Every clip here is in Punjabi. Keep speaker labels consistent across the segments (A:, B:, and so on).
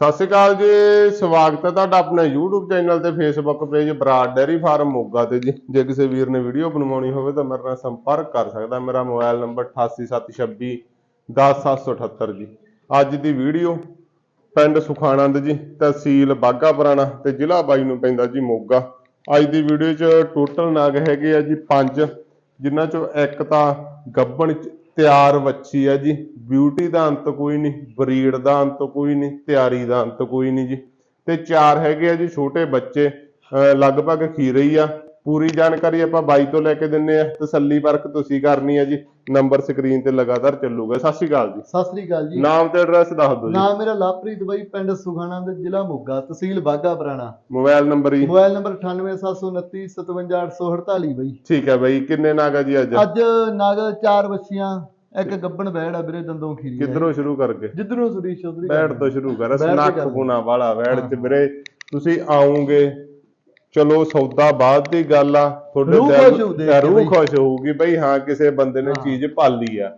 A: ਸਤਿ ਸ਼੍ਰੀ ਅਕਾਲ ਜੀ, ਸਵਾਗਤ ਹੈ ਤੁਹਾਡਾ ਆਪਣੇ YouTube ਚੈਨਲ ਤੇ Facebook page Broad dairy farm Moga ਤੇ ਜੀ। ਜੇ ਕਿਸੇ ਵੀਰ ਨੇ ਵੀਡੀਓ ਬਣਵਾਉਣੀ ਹੋਵੇ ਤਾਂ ਮੇਰੇ ਨਾਲ ਸੰਪਰਕ ਕਰ ਸਕਦਾ ਮੇਰਾ ਮੋਬਾਈਲ ਨੰਬਰ 8876 10778 ਜੀ। ਅੱਜ ਦੀ ਵੀਡੀਓ ਪਿੰਡ ਸੁਖਾਨੰਦ ਜੀ, ਤਹਿਸੀਲ ਬਾਗਾ ਪੁਰਾਣਾ ਤੇ ਜ਼ਿਲ੍ਹਾ ਬਾਈ ਨੂੰ ਪੈਂਦਾ ਜੀ ਮੋਗਾ। ਅੱਜ ਦੀ ਵੀਡੀਓ 'ਚ ਟੋਟਲ ਨਾਗ ਹੈਗੇ ਆ ਜੀ ਪੰਜ, ਜਿਨ੍ਹਾਂ 'ਚੋਂ ਇੱਕ ਤਾਂ ਗੱਬਣ ਤਿਆਰ ਵੱਛੀ ਆ ਜੀ। ਬਿਊਟੀ ਦਾ ਅੰਤ ਕੋਈ ਨਹੀਂ ਬਰੀਡ ਦਾ ਅੰਤ ਕੋਈ ਨਹੀਂ ਤਿਆਰੀ ਦਾ ਅੰਤ ਕੋਈ ਨਹੀਂ ਜੀ। ਤੇ ਚਾਰ ਹੈਗੇ ਆ ਜੀ ਛੋਟੇ ਬੱਚੇ ਲਗਭਗ ਖੀਰੇ ਹੀ ਆ। ਪੂਰੀ ਜਾਣਕਾਰੀ ਆਪਾਂ ਬਾਈ ਤੋਂ ਲੈ ਕੇ ਦਿੰਨੇ ਆ। ਤਸੱਲੀ ਪਰਖ ਤੁਸੀਂ ਕਰਨੀ ਆ ਜੀ। ਨੰਬਰ ਸਕਰੀਨ ਤੇ ਲਗਾਤਾਰ ਚੱਲੂਗਾ। ਸਤਿ ਸ਼੍ਰੀ ਅਕਾਲ ਜੀ।
B: ਸਤਿ ਸ੍ਰੀ ਅਕਾਲ ਜੀ।
A: ਨਾਮ ਤੇ ਐਡਰੈਸ ਦੱਸ ਦਿਓ ਜੀ।
B: ਨਾਮ ਮੇਰਾ ਲਵਪ੍ਰੀਤ ਬਾਈ ਪਿੰਡ ਸੁਖਾਣਾ ਦੇ ਜ਼ਿਲ੍ਹਾ ਮੋਗਾ ਤਹਿਸੀਲ ਬਾਗਾ ਪੁਰਾਣਾ।
A: ਮੋਬਾਈਲ ਨੰਬਰ ਜੀ।
B: ਮੋਬਾਈਲ ਨੰਬਰ 98729 57848 ਬਾਈ।
A: ਠੀਕ ਹੈ ਬਾਈ ਕਿੰਨੇ ਨਾਗਾ ਜੀ ਅੱਜ?
B: ਅੱਜ ਨਗ ਚਾਰ ਬੱਚੀਆਂ ਇੱਕ ਗੱਬਣ ਬੈੜ ਆ ਵੀਰੇ ਦੰਦੋਂ ਖੀਰੀ।
A: ਕਿੱਧਰੋਂ ਸ਼ੁਰੂ ਕਰਕੇ?
B: ਜਿੱਧਰੋਂ ਸੁਰੀ ਚੌਧਰੀ
A: ਵੈੜ ਤੋਂ ਸ਼ੁਰੂ ਕਰ
B: ਤੋਂ ਕਰਦੇ।
A: ਪੁਣਾ ਵਾਲਾ ਵੈੜ ਚ
B: ਹਾਂ।
A: ਵੀਰੇ ਤੁਸੀਂ ਆਉਂਗੇ ਚਲੋ ਸੌਦਾ ਬਾਅਦ ਦੀ ਗੱਲ ਆ ਤੁਹਾਡੇ ਦਿਲ- ਰੂਹ। ਖੁਸ਼ ਹੋਊਗੀ ਬਈ ਹਾਂ ਕਿਸੇ ਬੰਦੇ ਨੇ। ਚੀਜ਼ ਭਾਲੀ ਆ।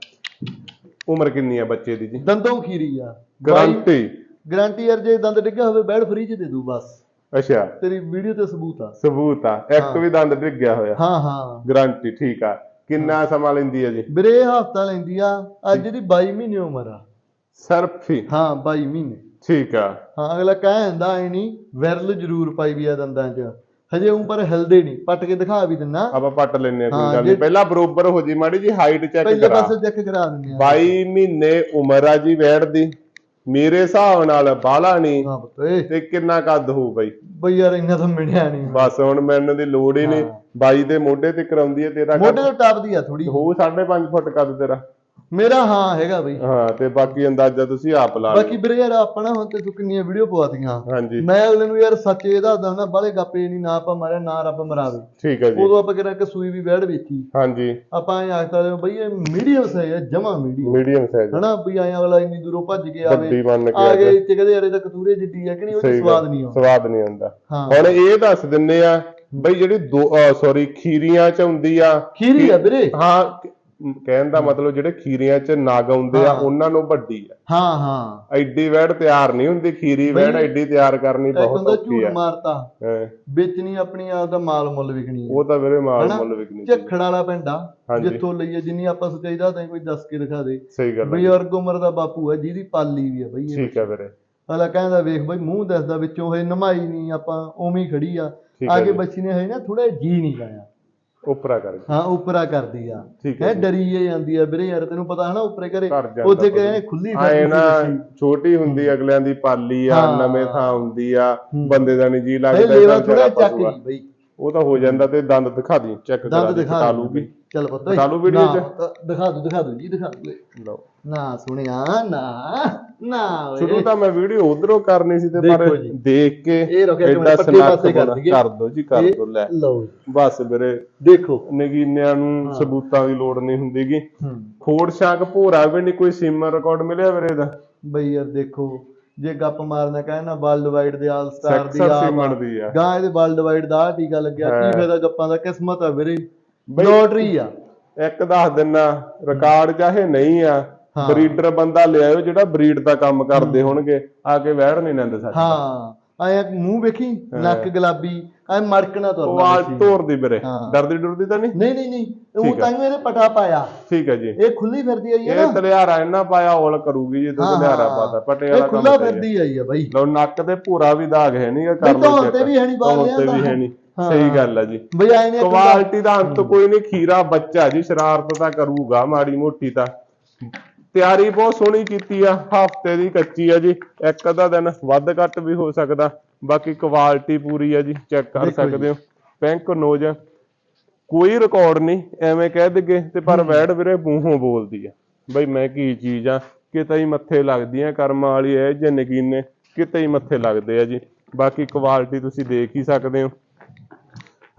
A: ਉਮਰ ਕਿੰਨੀ ਆ ਬੱਚੇ ਦੀ ਜੀ?
B: ਦੰਦੋਂ ਖੀਰੀ ਆ।
A: ਗਰੰਟੀ।
B: ਗਾਰੰਟੀ ਯਾਰ ਜੇ ਦੰਦ ਡਿੱਗਿਆ ਹੋਵੇ ਬੈੜ ਫ੍ਰੀ ਚ ਦੇ ਦੂ ਬਸ।
A: ਅੱਛਾ।
B: ਤੇਰੀ ਵੀਡੀਓ ਤੇ ਸਬੂਤ ਆ।
A: ਸਬੂਤ ਆ। ਇੱਕ। ਵੀ ਦੰਦ ਡਿੱਗ ਗਿਆ ਹੋਇਆ।
B: ਹਾਂ ਹਾਂ।
A: ਗਰੰਟੀ ਠੀਕ ਆ। ਕਿੰਨਾ ਸਮਾਂ ਲੈਂਦੀ ਆ ਜੀ?
B: ਵੀਰੇ ਇਹ ਹਫਤਾ ਲੈਂਦੀ ਆ। ਅੱਜ ਦੀ 22 ਮਹੀਨੇ ਉਮਰ ਆ।
A: ਸਿਰਫ ਹੀ?
B: ਹਾਂ 22 ਮਹੀਨੇ।
A: ਠੀਕ ਆ।
B: ਹਾਂ ਅਗਲਾ ਕਹਿੰਦਾ ਐ ਨਹੀਂ ਵਿਰਲ ਜ਼ਰੂਰ ਪਾਈ ਵੀ ਆ ਦੰਦਾਂ 'ਚ। ਹਜੇ ਉਂ ਪਰ ਹਿਲਦੇ ਨਹੀਂ। ਪੱਟ ਕੇ ਦਿਖਾ ਵੀ ਦਿੰਨਾ।
A: ਆਪਾਂ ਪੱਟ ਲੈਨੇ ਆ ਕੋਈ
B: ਹਾਂ,
A: ਗੱਲ ਨਹੀਂ। ਪਹਿਲਾਂ ਬਰੋਬਰ ਹੋ ਜੀ ਮਾੜੀ ਜੀ ਹਾਈਟ ਚੈੱਕ
B: ਪਹਿਲੇ
A: ਕਰਾ।
B: ਪਾਸੇ ਚੈੱਕ ਕਰਾ ਦਿੰਦੇ ਆ
A: 22 ਮਹੀਨੇ ਉਮਰ ਆ ਜੀ ਵੈੜ ਦੀ ਮੇਰੇ ਹਿਸਾਬ ਨਾਲ ਬਾਲਾ ਨਹੀਂ
B: ਹਾਂ
A: ਤੇ ਕਿੰਨਾ ਕੱਦ ਹੋਊ ਬਾਈ?
B: ਬਈ ਯਾਰ ਇੰਨਾ ਤਾਂ ਮਿਲਿਆ ਨਹੀਂ।
A: ਬਸ ਹੁਣ ਮੈਨੂੰ ਦੀ ਲੋੜ ਹੀ ਨਹੀਂ।
B: ਹਾਂ।
A: ਬਾਈ ਦੇ ਮੋਢੇ ਤੇ ਕਰਾਉਂਦੀ ਹੈ ਤੇਰਾ
B: ਮੋਢੇ ਤੋਂ ਟੱਪਦੀ ਆ ਥੋੜੀ
A: ਹੋਊ 5.5 ਫੁੱਟ ਕੱਦ ਤੇਰਾ।
B: ਮੇਰਾ ਹਾਂ ਹੈਗਾ ਬਈ।
A: ਹਾਂ ਤੇ ਬਾਕੀ ਅੰਦਾਜ਼ਾ ਤੁਸੀਂ ਆਪ ਲਾ ਲਓ।
B: ਬਾਕੀ ਵੀਰੇ ਯਾਰ ਆਪਣਾ ਹੁਣ ਤੇ ਤੂੰ ਕਿੰਨੀਆਂ ਵੀਡੀਓ ਪਵਾਤੀਆਂ।
A: ਹਾਂਜੀ।
B: ਮੈਂ ਅਗਲੇ ਨੂੰ ਯਾਰ ਸੱਚ ਇਹ ਦੱਸਦਾ ਨਾ ਬਾਲੇ ਗੱਪੇ ਨਹੀਂ ਨਾ ਆਪਾਂ ਮਾਰਿਆ ਨਾ ਰੱਬ ਮਰਾਵੇ।
A: ਠੀਕ ਹੈ ਜੀ।
B: ਉਦੋਂ ਆਪਾਂ ਕਿਹਾ ਕਿ ਸੂਈ ਵੀ ਵੈੜ ਵੇਚੀ
A: ਹਾਂਜੀ।
B: ਆਪਾਂ ਇਹ ਆਖਦਾ ਬਈ ਇਹ ਮੀਡੀਅਮ ਸਾਈਜ਼ ਹੈ ਜਮਾ ਮੀਡੀਅਮ
A: ਮੀਡੀਅਮ ਸਾਈਜ਼
B: ਹਨਾ ਵੀ ਆਏ ਅਗਲਾ ਇੰਨੀ ਦੂਰੋਂ ਭੱਜ ਕੇ ਆਵੇ ਆ ਗਏ ਇੱਥੇ ਕਹਦੇ ਯਾਰ ਇਹ ਤਾਂ ਕਤੂਰੇ ਜਿੱਡੀ ਆ ਕਿ ਨਹੀਂ ਉਹ ਸਵਾਦ ਨਹੀਂ ਆਉਂਦਾ।
A: ਸਵਾਦ ਨਹੀਂ ਆਉਂਦਾ।
B: ਹਾਂ।
A: ਹੁਣ ਇਹ ਦੱਸ ਦਿੰਨੇ ਆ ਬਈ ਜਿਹੜੀ ਦੋ ਸੌਰੀ ਖੀਰੀਆਂ ਚ ਹੁੰਦੀ ਆ
B: ਖੀਰੀ ਆ ਵੀਰੇ।
A: ਹਾਂ ਕਹਿਣ ਦਾ ਮਤਲਬ ਜਿਹੜੇ ਖੀਰੀਆਂ ਚ ਨਾਗ ਆਉਂਦੇ ਆ। ਉਹਨਾਂ ਨੂੰ ਵੱਡੀ ਆ।
B: ਹਾਂ ਹਾਂ।
A: ਐਡੀ ਵੈੜ ਤਿਆਰ ਨਹੀਂ ਹੁੰਦੀ ਖੀਰੀ ਵੈੜ
B: ਬਈ,
A: ਐਡੀ ਤਿਆਰ ਕਰਨੀ ਬਹੁਤ ਔਖੀ
B: ਝੂਠ
A: ਆ
B: ਮਾਰਤਾ।
A: ਹਾਂ,
B: ਵੇਚਣੀ ਆਪਣੀ ਆਪ ਦਾ ਮਾਲ ਮੁੱਲ ਵਿਕਣੀ
A: ਉਹ ਤਾਂ ਵੀਰੇ ਮਾਲ? ਮੁੱਲ ਵਿਕਣੀ।
B: ਝੱਖੜ ਵਾਲਾ ਪਿੰਡ ਆ। ਜਿੱਥੋਂ ਲਈ ਆ ਜਿੰਨੀ ਆਪਾਂ ਸੱਚਾਈ ਦੱਸਦੇ ਕੋਈ ਦੱਸ ਕੇ ਦਿਖਾ ਦੇ।
A: ਸਹੀ ਗੱਲ ਹੈ
B: ਬਜ਼ੁਰਗ ਉਮਰ ਦਾ ਬਾਪੂ ਹੈ ਜਿਹਦੀ ਪਾਲੀ ਵੀ ਆ ਬਈ
A: ਠੀਕ ਹੈ ਵੀਰੇ।
B: ਅਗਲਾ ਕਹਿੰਦਾ ਵੇਖ ਬਈ ਮੂੰਹ ਦੱਸਦਾ ਵਿੱਚੋਂ ਇਹ ਨਮਾਈ ਨਹੀਂ ਆਪਾਂ ਉਵੇਂ ਹੀ ਖੜੀ ਆ।
A: ਜੀ।
B: ਬੱਚੀ ਨੇ ਹੈ ਨਾ ਥੋੜਾ ਜੀ ਨਹੀਂ ਲਾਇਆ।
A: ਉਪਰਾ ਕਰ
B: ਹਾਂ ਉਪਰਾ ਕਰਦੀ ਆ
A: ਠੀਕ ਹੈ
B: ਡਰੀ ਜੇ ਜਾਂਦੀ ਆ ਵੀਰੇ ਯਾਰ ਤੈਨੂੰ ਪਤਾ ਹੈ ਨਾ ਉਪਰੇ ਘਰੇ ਉੱਥੇ
A: ਪਤਾ
B: ਕਹੇ ਖੁੱਲੀ
A: ਆਏ ਨਾ। ਛੋਟੀ ਹੁੰਦੀ ਅਗਲਿਆਂ ਦੀ ਪਾਲੀ ਆ। ਨਵੇਂ ਥਾਂ ਹੁੰਦੀ ਆ। ਬੰਦੇ ਦਾ ਨਹੀਂ ਜੀ ਲੱਗਦਾ
B: ਥੋੜਾ ਚੱਕ ਬਈ
A: ਉਹ ਤਾਂ ਹੋ ਜਾਂਦਾ ਤੇ ਦੰਦ ਦਿਖਾ ਦੀ ਚੈੱਕ ਕਰਾ
B: ਦੰਦ ਦਿਖਾ
A: ਲੂਗੀ।
B: ਚੱਲ ਪੁੱਤ
A: ਦਿਖਾ ਲੂ ਵੀਡੀਓ ਚ?
B: ਦਿਖਾ ਦੂ ਦਿਖਾ ਦੂ ਜੀ ਦਿਖਾ ਦੂ
A: ਲਓ।
B: ਨਾ ਸੁਣਿਆ ਨਾ ਨਾ।
A: ਸ਼ੁਰੂ ਤਾਂ ਮੈਂ ਵੀਡੀਓ ਉਧਰੋਂ ਕਰਨੀ ਸੀ ਤੇ ਪਰ
B: ਦੇਖੋ
A: ਕੇ ਐਡਾ
B: ਪਾਸੇ ਕਰ
A: ਦੋ ਜੀ ਕਰ ਦੋ ਲੈ।
B: ਲਓ
A: ਬਸ ਵੀਰੇ।
B: ਦੇਖੋ।
A: ਨਗੀਨਿਆਂ ਨੂੰ। ਸਬੂਤਾਂ ਦੀ ਲੋੜ ਨਹੀਂ ਹੁੰਦੀਗੀ ਖੋੜ ਸ਼ਾਕ ਭੋਰਾ ਵੀ ਨਹੀਂ ਕੋਈ ਸਿਮਰ ਰਿਕਾਰਡ ਮਿਲਿਆ ਵੀਰੇ ਦਾ
B: ਬਈ ਯਾਰ ਦੇਖੋ ਜੇ ਗੱਪ ਮਾਰਨਾ ਕਹੇ ਨਾ ਵਰਲਡ ਵਾਈਡ ਦੇ ਆਲ ਸਟਾਰ ਦੀ ਆ
A: ਦੀ ਆ।
B: ਗਾਂ ਇਹਦੇ ਵਰਲਡ ਵਾਈਡ ਦਾ ਟੀਕਾ ਲੱਗਿਆ। ਕੀ ਫਾਇਦਾ ਗੱਪਾਂ ਦਾ? ਕਿਸਮਤ ਆ ਵੀਰੇ। ਲੋਟਰੀ ਆ।
A: ਇੱਕ ਦੱਸ ਦਿਨਾ ਰਿਕਾਰਡ ਚਾਹੇ ਨਹੀਂ ਆ। ਬਰੀਡਰ ਬੰਦਾ ਲਿਆਇਓ ਜਿਹੜਾ ਬਰੀਡ ਦਾ ਕੰਮ ਕਰਦੇ ਹੋਣਗੇ ਆ ਕੇ ਵਹਿੜ ਨਹੀਂ ਨੰਦ ਸਾਡੇ
B: ਹਾਂ। ਆਇਆ ਮੂੰਹ ਵੇਖੀ ਨੱਕ ਗੁਲਾਬੀ ਐ ਮੜਕਣਾ ਤੁਰਨਾ
A: ਆ
B: ਬੱਚੀ।
A: ਤੋਰਦੀ ਵੀਰੇ।
B: ਹਾਂ।
A: ਡਰਦੀ ਡਰਦੀ ਤਾਂ ਨਹੀਂ?
B: ਨਹੀਂ ਨਹੀਂ ਨਹੀਂ। ਉਹ
A: ਆ।
B: ਤਾਂ ਹੀ ਇਹਨੇ ਪਟਾ ਪਾਇਆ।
A: ਠੀਕ ਹੈ ਜੀ।
B: ਇਹ ਖੁੱਲੀ ਫਿਰਦੀ ਆਈ ਹੈ
A: ਇਹ
B: ਨਾ।
A: ਤਲਿਆਰਾ ਇਹਨਾਂ ਪਾਇਆ ਔਲ ਕਰੂਗੀ ਜੀ ਤੂੰ
B: ਹਾਂ,
A: ਤਲਿਆਰਾ
B: ਹਾਂ।
A: ਪਾਤਾ ਪਟੇ
B: ਇਹ
A: ਵਾਲਾ
B: ਖੁੱਲਾ
A: ਕੰਮ ਤੇ
B: ਫਿਰਦੀ ਆਈ ਆ ਬਈ।
A: ਲਓ ਨੱਕ ਤੇ ਭੂਰਾ ਵੀ ਦਾਗ ਹੈ ਨਹੀਂ ਕਰ ਲਓ
B: ਧੌਣ ਤੇ ਵੀ ਹੈ ਨੀ ਬਾਹਰ
A: ਧੌਣ ਤੇ ਵੀ। ਹੈ ਨਹੀਂ
B: ਹਾਂ।
A: ਸਹੀ ਗੱਲ ਹੈ ਜੀ।
B: ਬਈ ਆਏ ਨੇ
A: ਕੁਆਲਿਟੀ ਦਾ ਅੰਤ ਕੋਈ ਨਹੀਂ ਖੀਰਾ ਬੱਚਾ ਜੀ ਸ਼ਰਾਰਤ ਤਾਂ ਕਰੂਗਾ ਮਾੜੀ ਮੋਟੀ ਤਾਂ। ਤਿਆਰੀ ਬਹੁਤ ਸੋਹਣੀ ਕੀਤੀ ਆ ਹਫ਼ਤੇ ਦੀ ਕੱਚੀ ਆ ਜੀ। ਇੱਕ ਅੱਧਾ ਦਿਨ ਵੱਧ ਘੱਟ ਵੀ ਹੋ ਸਕਦਾ। ਬਾਕੀ ਕੁਆਲਿਟੀ ਪੂਰੀ ਆ ਜੀ ਚੈੱਕ ਕਰ। ਸਕਦੇ ਹੋ। ਪੈਂਕ ਨੋਜ ਕੋਈ ਰਿਕਾਰਡ ਨਹੀਂ ਐਵੇਂ ਕਹਿ ਦਗੇ ਤੇ ਪਰ ਵੈੜ ਵੀਰੇ ਮੂੰਹੋਂ ਬੋਲਦੀ ਆ। ਬਈ ਮੈਂ ਕੀ ਚੀਜ਼ ਆ ਕਿਤੇ ਹੀ ਮੱਥੇ ਲੱਗਦੀ ਆ ਕਰਮਾਂ ਵਾਲੀ ਐ ਜੇ ਨਗੀਨੇ ਕਿਤੇ ਹੀ ਮੱਥੇ ਲੱਗਦੇ ਆ ਜੀ। ਬਾਕੀ ਕੁਆਲਿਟੀ ਤੁਸੀਂ ਦੇਖ ਹੀ ਸਕਦੇ ਹੋ।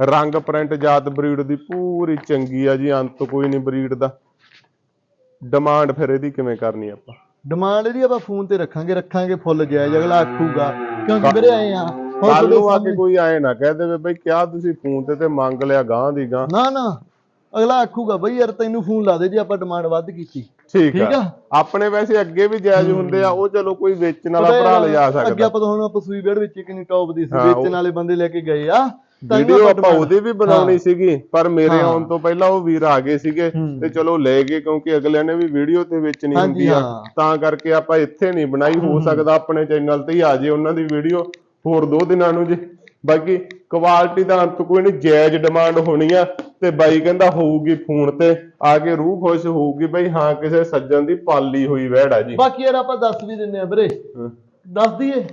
A: ਰੰਗ ਪ੍ਰਿੰਟ ਜਾਤ ਬਰੀਡ ਦੀ ਪੂਰੀ ਚੰਗੀ ਆ ਜੀ ਅੰਤ ਕੋਈ ਨਹੀਂ ਬਰੀਡ ਦਾ। ਡਿਮਾਂਡ ਫਿਰ ਇਹਦੀ ਕਿਵੇਂ ਕਰਨੀ ਆਪਾਂ?
B: ਡਿਮਾਂਡ ਇਹਦੀ ਆਪਾਂ ਫੋਨ ਤੇ ਰੱਖਾਂਗੇ ਰੱਖਾਂਗੇ ਫੁੱਲ ਜਾਇਜ਼ ਅਗਲਾ ਆਖੂਗਾ ਕਿਉਂਕਿ ਵੀਰੇ ਆਏ ਆ?
A: ਕੱਲ ਨੂੰ ਆ ਕੇ ਕੋਈ ਆਏ ਨਾ ਕਹਿ ਦੇਵੇ ਬਈ ਕਿਆ ਤੁਸੀਂ ਫੋਨ ਤੇ ਤੇ ਮੰਗ ਲਿਆ ਗਾਂ ਦੀ ਗਾਂ
B: ਨਾ ਨਾ ਅਗਲਾ ਆਖੂਗਾ ਬਈ ਯਾਰ ਤੈਨੂੰ ਫੋਨ ਲਾ ਦੇ ਜੇ ਆਪਾਂ ਡਿਮਾਂਡ ਵੱਧ ਕੀਤੀ।
A: ਠੀਕ ਆ। ਆਪਣੇ ਵੈਸੇ ਅੱਗੇ ਵੀ ਜਾਇਜ਼ ਹੁੰਦੇ ਆ ਉਹ ਚਲੋ ਕੋਈ ਵੇਚਣ ਵਾਲਾ ਭਰਾ
B: ਯਾਰ,
A: ਲਿਜਾ
B: ਅੱਗੇ
A: ਸਕਦਾ
B: ਆਪਾਂ ਤਾਂ ਹੁਣ ਆਪਾਂ ਸੂਈ ਵਿੱਚ ਕਿੰਨੀ ਟੌਪ ਦੀ ਸੀ। ਵੇਚਣ ਵਾਲੇ ਬੰਦੇ ਲੈ ਕੇ ਗਏ ਆ।
A: ਵੀਡੀਓ ਆਪਾਂ ਉਹਦੀ ਵੀ ਬਣਾਉਣੀ। ਸੀਗੀ ਪਰ ਮੇਰੇ। ਆਉਣ ਤੋਂ ਪਹਿਲਾਂ ਉਹ ਵੀਰ ਆ ਗਏ ਸੀਗੇ। ਤੇ ਚਲੋ ਲੈ ਗਏ ਕਿਉਂਕਿ ਅਗਲਿਆਂ ਨੇ ਵੀ ਵੀਡੀਓ ਤੇ ਵੇਚਣੀ ਹੁੰਦੀ ਆ। ਤਾਂ ਕਰਕੇ ਆਪਾਂ ਇੱਥੇ ਨਹੀਂ ਬਣਾਈ ਹੋ ਸਕਦਾ ਆਪਣੇ ਚੈਨਲ ਤੇ ਹੀ ਆ ਜੇ ਉਹਨਾਂ ਦੀ ਵੀਡੀਓ ਹੋਰ ਦੋ ਦਿਨਾਂ ਨੂੰ ਜੀ ਬਾਕੀ ਕੁਆਲਿਟੀ ਦਾ ਅੰਤ ਕੋਈ ਨਹੀਂ ਜਾਇਜ਼ ਡਿਮਾਂਡ ਹੋਣੀ ਆ ਤੇ ਬਾਈ ਕਹਿੰਦਾ ਹੋਊਗੀ ਫੋਨ ਤੇ ਆ ਕੇ ਰੂਹ ਖੁਸ਼ ਹੋਊਗੀ ਬਈ ਹਾਂ ਕਿਸੇ ਸੱਜਣ ਦੀ ਪਾਲੀ ਹੋਈ ਵਹਿੜ ਆ ਜੀ
B: ਬਾਕੀ ਯਾਰ ਆਪਾਂ ਦੱਸ ਵੀ ਦਿੰਨੇ ਆ ਵੀਰੇ। ਦੱਸ ਦਈਏ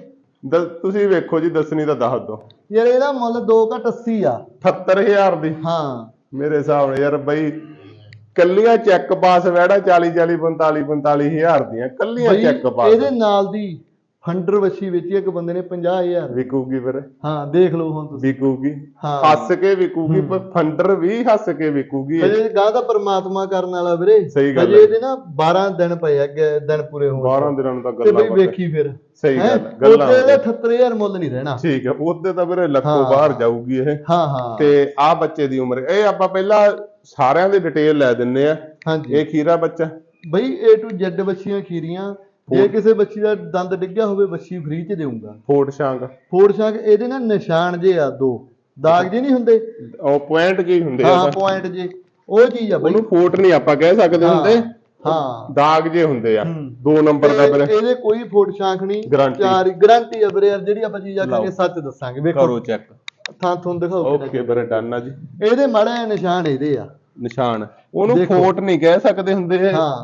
A: ਦ- ਤੁਸੀਂ ਵੇਖੋ ਜੀ ਦੱਸਣੀ ਤਾਂ ਦੱਸ ਦਿਓ।
B: ਯਾਰ ਇਹਦਾ ਮੁੱਲ 2 ਘਟ 80 ਆ।
A: 78000 ਦੀ।
B: ਹਾਂ।
A: ਮੇਰੇ ਹਿਸਾਬ ਨਾਲ ਯਾਰ ਬਈ ਕੱਲੀਆਂ ਚੈੱਕ ਪਾਸ ਵਹਿੜਾ 40 40 45 45 ਹਜ਼ਾਰ ਦੀਆਂ ਕੱਲੀਆਂ
B: ਬਈ
A: ਚੈੱਕ ਪਾਸ
B: ਇਹਦੇ ਨਾਲ ਦੀ ਫੰਡਰ ਵੱਛੀ ਵੇਚੀ ਇੱਕ ਬੰਦੇ ਨੇ 50000
A: ਵਿਕੂਗੀ ਫਿਰ?
B: ਹਾਂ ਦੇਖ ਲਓ ਹੁਣ ਤੁਸੀਂ।
A: ਵਿਕੂਗੀ?
B: ਹਾਂ।
A: ਹੱਸ ਕੇ ਵਿਕੂਗੀ ਪਰ ਫੰਡਰ ਵੀ ਹੱਸ ਕੇ ਵਿਕੂਗੀ ਇਹ।
B: ਗਾਂ ਤਾਂ ਪਰਮਾਤਮਾ ਕਰਨ ਵਾਲਾ ਵੀਰੇ।
A: ਸਹੀ ਗੱਲ ਹੈ।
B: ਇਹਦੇ ਨਾ 12 ਦਿਨ ਪਏ ਆ ਅੱਗੇ ਦਿਨ ਪੂਰੇ ਹੋਣ
A: 12 ਦਿਨਾਂ ਨੂੰ ਤਾਂ
B: ਤੇ
A: ਗੱਲਾਂ
B: ਬਈ
A: ਬਾਤਾਂ।
B: ਵੇਖੀ ਫਿਰ।
A: ਸਹੀ
B: ਹੈਂ?
A: ਗੱਲ ਹੈ, ਗੱਲਾਂ
B: ਉੱਤੇ ਇਹਦਾ
A: ਬਾਤਾਂ।
B: 78000 ਮੁੱਲ ਨਹੀਂ ਰਹਿਣਾ।
A: ਠੀਕ ਹੈ ਉਹਦੇ ਤਾਂ ਵੀਰੇ ਲੱਖੋਂ
B: ਹਾਂ।
A: ਬਾਹਰ ਜਾਊਗੀ ਇਹ।
B: ਹਾਂ ਹਾਂ।
A: ਤੇ ਆ ਬੱਚੇ ਦੀ ਉਮਰ ਇਹ ਆਪਾਂ ਪਹਿਲਾਂ ਸਾਰਿਆਂ ਦੀ ਡਿਟੇਲ ਲੈ ਦਿੰਨੇ ਆ।
B: ਹਾਂਜੀ।
A: ਇਹ ਖੀਰਾ ਬੱਚਾ?
B: ਬਈ A to Z ਬੱਚੀਆਂ ਖੀਰੀਆਂ ਜੇ ਕਿਸੇ ਬੱਚੀ ਦਾ ਦੰਦ ਡਿੱਗਿਆ ਹੋਵੇ ਬੱਚੀ ਫ੍ਰੀ ਚ ਦੇਊਂਗਾ।
A: ਫੋਟ ਸ਼ਾਂਗ
B: ਫੋੜ ਸ਼ਾਕ ਇਹਦੇ ਨਾਲ ਨਿਸ਼ਾਨ ਜੇ ਆ ਦੋ। ਦਾਗ ਜੇ ਨਹੀਂ ਹੁੰਦੇ?
A: ਉਹ ਪੁਆਇੰਟ ਕੀ ਹੁੰਦੇ ਆ
B: ਹਾਂ ਪੁਆਇੰਟ ਜੇ। ਉਹ ਚੀਜ਼ ਆ ਬਈ।
A: ਉਹਨੂੰ ਫੋਟ ਨਹੀਂ ਆਪਾਂ ਕਹਿ ਸਕਦੇ ਹੁੰਦੇ।
B: ਹਾਂ।
A: ਦਾਗ ਜੇ ਹੁੰਦੇ ਆ। ਦੋ ਨੰਬਰ ਦਾ ਵੀਰੇ
B: ਇਹਦੇ ਕੋਈ ਫੋੜ ਸ਼ਾਂਖ ਨਹੀਂ। ਚਾਰ ਗਾਰੰਟੀ ਆ ਵੀਰੇ ਯਾਰ ਜਿਹੜੀ ਆਪਾਂ ਚੀਜ਼ ਆਖਾਂਗੇ। ਸੱਚ ਦੱਸਾਂਗੇ। ਵੇਖੋ।
A: ਚੈੱਕ
B: ਥਾਂ ਤੁਹਾਨੂੰ ਦਿਖਾਓ
A: ਓਕੇ ਵੀਰੇ ਡਨ ਆ ਜੀ।
B: ਇਹਦੇ ਮਾੜੇ ਨਿਸ਼ਾਨ ਇਹਦੇ ਆ।
A: ਨਿਸ਼ਾਨ। ਉਹਨੂੰ। ਫੋਟ ਨਹੀਂ ਕਹਿ ਸਕਦੇ ਹੁੰਦੇ।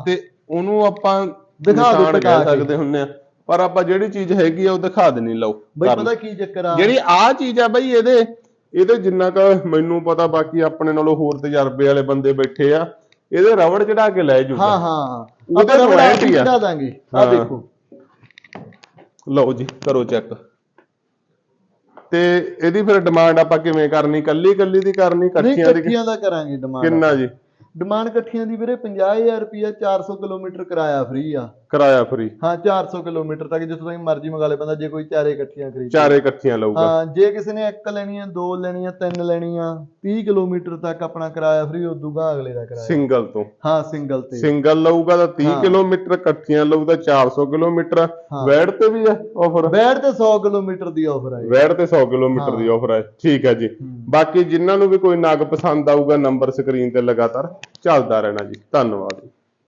A: ਤੇ ਉਹਨੂੰ ਆਪਾਂ
B: ਦਿਖਾ ਦਿਓ
A: ਨਿਸ਼ਾਨ
B: ਟਿਕਾ
A: ਕਹਿ
B: ਕੇ।
A: ਸਕਦੇ ਹੁੰਦੇ ਆ। ਪਰ ਆਪਾਂ ਜਿਹੜੀ ਚੀਜ਼ ਹੈਗੀ ਆ ਉਹ ਦਿਖਾ ਦੇਣੀ ਲਓ
B: ਬਈ ਪਤਾ ਕੀ ਚੱਕਰ ਆ?
A: ਜਿਹੜੀ ਆ ਚੀਜ਼ ਆ ਬਈ ਇਹਦੇ ਇਹਦੇ ਜਿੰਨਾ ਕ ਮੈਨੂੰ ਪਤਾ ਬਾਕੀ ਆਪਣੇ ਨਾਲੋਂ ਹੋਰ ਤਜਰਬੇ ਵਾਲੇ ਬੰਦੇ ਬੈਠੇ ਆ ਇਹਦੇ ਰਬੜ ਚੜਾ ਕੇ ਲੈ ਜੂਗਾ।
B: ਹਾਂ ਹਾਂ।
A: ਉਹਦੇ ਆ।
B: ਚੜਾ ਦਾਂਗੇ। ਆ
A: ਹਾਂ।
B: ਦੇਖੋ।
A: ਲਓ ਜੀ ਕਰੋ ਚੈੱਕ ਤੇ ਇਹਦੀ ਫਿਰ ਡਿਮਾਂਡ ਆਪਾਂ ਕਿਵੇਂ ਕਰਨੀ? ਕੱਲੀ ਕੱਲੀ ਦੀ ਕਰਨੀ?
B: ਨਹੀਂ
A: ਇਕੱਠੀਆਂ ਦੀ
B: ਇਕੱਠੀਆਂ ਦਾ ਕਰਾਂਗੇ ਡਿਮਾਂਡ
A: ਕਿੰਨਾ ਜੀ?
B: ਡਿਮਾਂਡ ਇਕੱਠੀਆਂ ਦੀ ਵੀਰੇ 50000 ਰੁਪਿਆ 400 ਕਿਲੋਮੀਟਰ ਕਿਰਾਇਆ ਫ੍ਰੀ ਆ।
A: ਕਿਰਾਇਆ ਫਰੀ
B: ਹਾਂ 400 ਕਿਲੋਮੀਟਰ ਤੱਕ ਜਿੱਥੋਂ ਤੱਕ ਮਰਜ਼ੀ ਮੰਗਾ ਲੇ ਬੰਦਾ ਜੇ ਕੋਈ ਚਾਰੇ ਇਕੱਠੀਆਂ ਖਰੀਦੇ।
A: ਚਾਰੇ ਇਕੱਠੀਆਂ ਲਊਗਾ।
B: ਹਾਂ ਜੇ ਕਿਸੇ ਨੇ ਇੱਕ ਲੈਣੀ ਆ ਦੋ ਲੈਣੀਆਂ ਤਿੰਨ ਲੈਣੀਆਂ 30 ਕਿਲੋਮੀਟਰ ਤੱਕ ਆਪਣਾ ਕਿਰਾਇਆ ਫ੍ਰੀ ਉਦੋਂ ਗਾ ਅਗਲੇ ਦਾ ਕਿਰਾਇਆ।
A: ਸਿੰਗਲ ਤੋਂ।
B: ਹਾਂ ਸਿੰਗਲ ਤੇ।
A: ਸਿੰਗਲ ਲਊਗਾ ਤਾਂ 30
B: ਹਾਂ।
A: ਕਿਲੋਮੀਟਰ ਇਕੱਠੀਆਂ ਲਊਗਾ 400 ਕਿਲੋਮੀਟਰ। ਵੈੜ ਤੇ ਵੀ ਆ ਆਫਰ
B: ਬੈਠ ਤੇ 100 ਕਿਲੋਮੀਟਰ ਦੀ ਆਫਰ ਆ।
A: ਵੈੜ ਤੇ 100 ਕਿਲੋਮੀਟਰ ਦੀ ਆਫਰ ਹੈ ਠੀਕ ਹੈ ਜੀ। ਬਾਕੀ ਜਿਨ੍ਹਾਂ ਨੂੰ ਵੀ ਕੋਈ ਨਗ ਪਸੰਦ ਆਊਗਾ ਨੰਬਰ ਸਕਰੀਨ ਤੇ ਲਗਾਤਾਰ। ਚੱਲਦਾ ਰਹਿਣਾ ਜੀ ਧੰਨਵਾਦ।